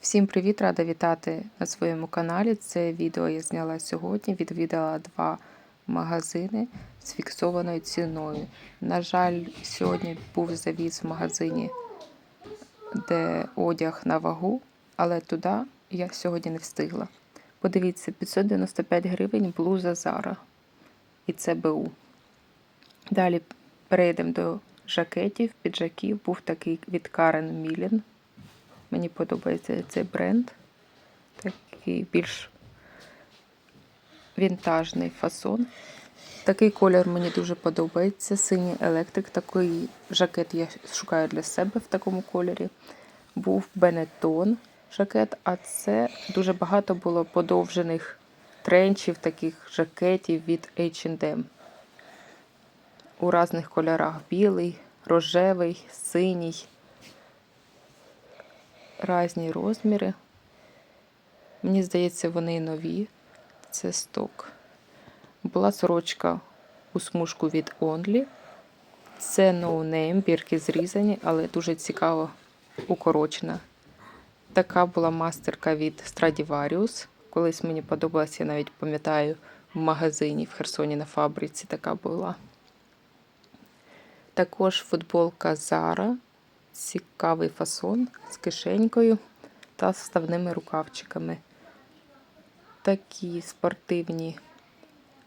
Всім привіт! Рада вітати на своєму каналі. Це відео я зняла сьогодні. Відвідала два магазини з фіксованою ціною. На жаль, сьогодні був завіз в магазині, де одяг на вагу, але туди я сьогодні не встигла. Подивіться, 595 гривень блуза Zara. І це БУ. Далі перейдемо до жакетів, піджаків. Був такий від Karen Millen. Мені подобається цей бренд. Такий більш вінтажний фасон. Такий колір мені дуже подобається. Синій електрик. Такий жакет я шукаю для себе в такому кольорі. Був Бенетон жакет, а це дуже багато було подовжених тренчів, таких жакетів від H&M. У різних кольорах: білий, рожевий, синій різні розміри. Мені здається, вони нові. Це сток. Була сорочка у смужку від Only. Це no name, бірки зрізані, але дуже цікаво укорочена. Така була мастерка від Stradivarius. Колись мені подобалася, я навіть пам'ятаю, в магазині в Херсоні на фабриці така була. Також футболка Zara цікавий фасон з кишенькою та вставними рукавчиками. Такі спортивні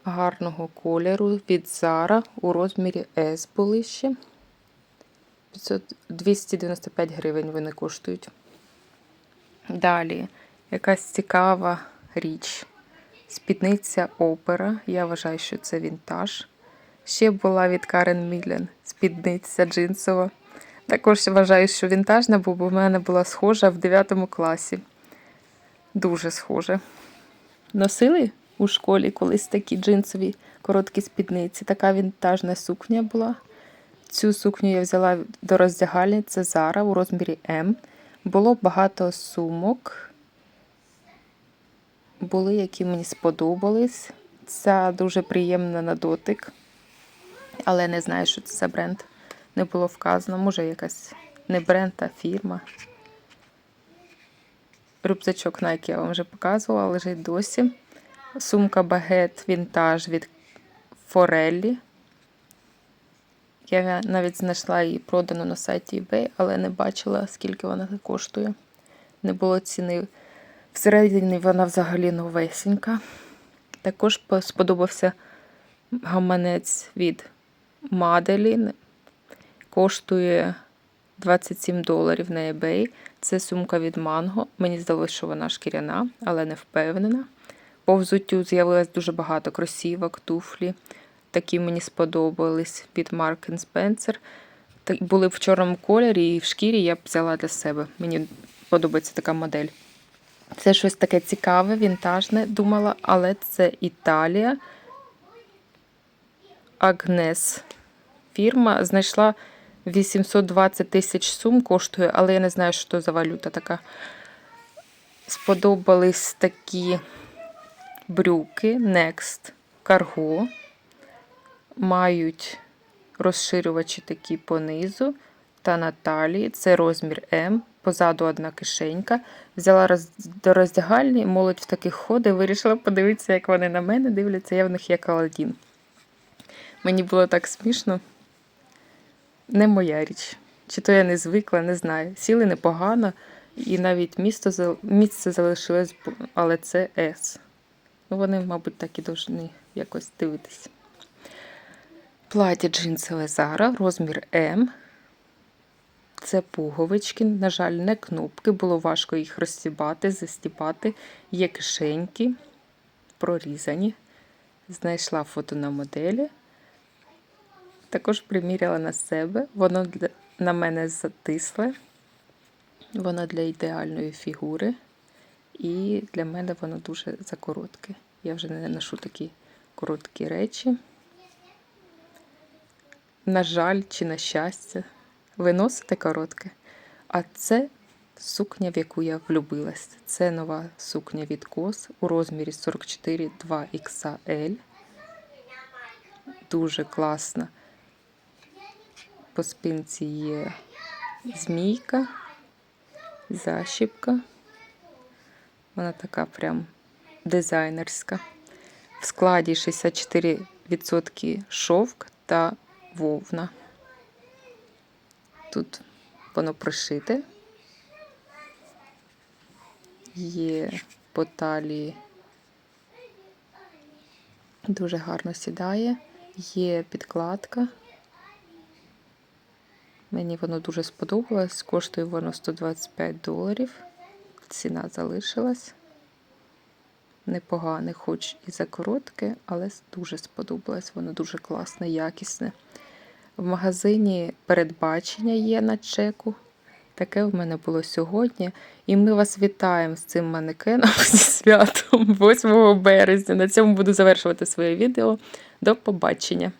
гарного кольору від Zara у розмірі S були ще. 295 гривень вони коштують. Далі якась цікава річ. Спідниця опера. Я вважаю, що це вінтаж. Ще була від Карен Мілен спідниця джинсова. Також вважаю, що вінтажна, бо в мене була схожа в 9 класі. Дуже схожа. Носили у школі колись такі джинсові короткі спідниці. Така вінтажна сукня була. Цю сукню я взяла до роздягальні, це Zara у розмірі М. Було багато сумок. Були, які мені сподобались. Ця дуже приємна на дотик, але не знаю, що це за бренд не було вказано. Може, якась не бренд, а фірма. Рюкзачок Nike я вам вже показувала, лежить досі. Сумка багет вінтаж від Фореллі. Я навіть знайшла її продану на сайті eBay, але не бачила, скільки вона коштує. Не було ціни. Всередині вона взагалі новесенька. Також сподобався гаманець від Маделін коштує 27 доларів на eBay. Це сумка від Mango. Мені здалося, що вона шкіряна, але не впевнена. По взуттю з'явилось дуже багато кросівок, туфлі. Такі мені сподобались від Mark Spencer. Були в чорному кольорі і в шкірі я б взяла для себе. Мені подобається така модель. Це щось таке цікаве, вінтажне, думала, але це Італія. Агнес. Фірма знайшла 820 тисяч сум коштує, але я не знаю, що за валюта така. Сподобались такі брюки Next Cargo. Мають розширювачі такі понизу та на талії. Це розмір М. Позаду одна кишенька. Взяла роз... до роздягальні, молодь в таких ходить, вирішила подивитися, як вони на мене дивляться, я в них як Аладдін. Мені було так смішно не моя річ. Чи то я не звикла, не знаю. Сіли непогано, і навіть місто, місце залишилось, але це С. Ну, Вони, мабуть, так і повинні якось дивитися. Плаття джинсове Zara, розмір М. Це пуговички, на жаль, не кнопки. Було важко їх розстібати, застібати. Є кишеньки, прорізані. Знайшла фото на моделі. Також приміряла на себе. Воно на мене затисле, воно для ідеальної фігури. І для мене воно дуже закоротке. Я вже не ношу такі короткі речі. На жаль, чи на щастя, ви носите коротке. А це сукня, в яку я влюбилась. Це нова сукня від Кос у розмірі 44 2 xl Дуже класна. По спинці є змійка, защіпка. Вона така прям дизайнерська. В складі 64% шовк та вовна. Тут воно пришите. Є по талії. Дуже гарно сідає. Є підкладка. Мені воно дуже сподобалось. Коштує воно 125 доларів. Ціна залишилась. Непогане, хоч і за коротке, але дуже сподобалось. Воно дуже класне, якісне. В магазині передбачення є на чеку. Таке в мене було сьогодні. І ми вас вітаємо з цим манекеном зі святом 8 березня. На цьому буду завершувати своє відео. До побачення!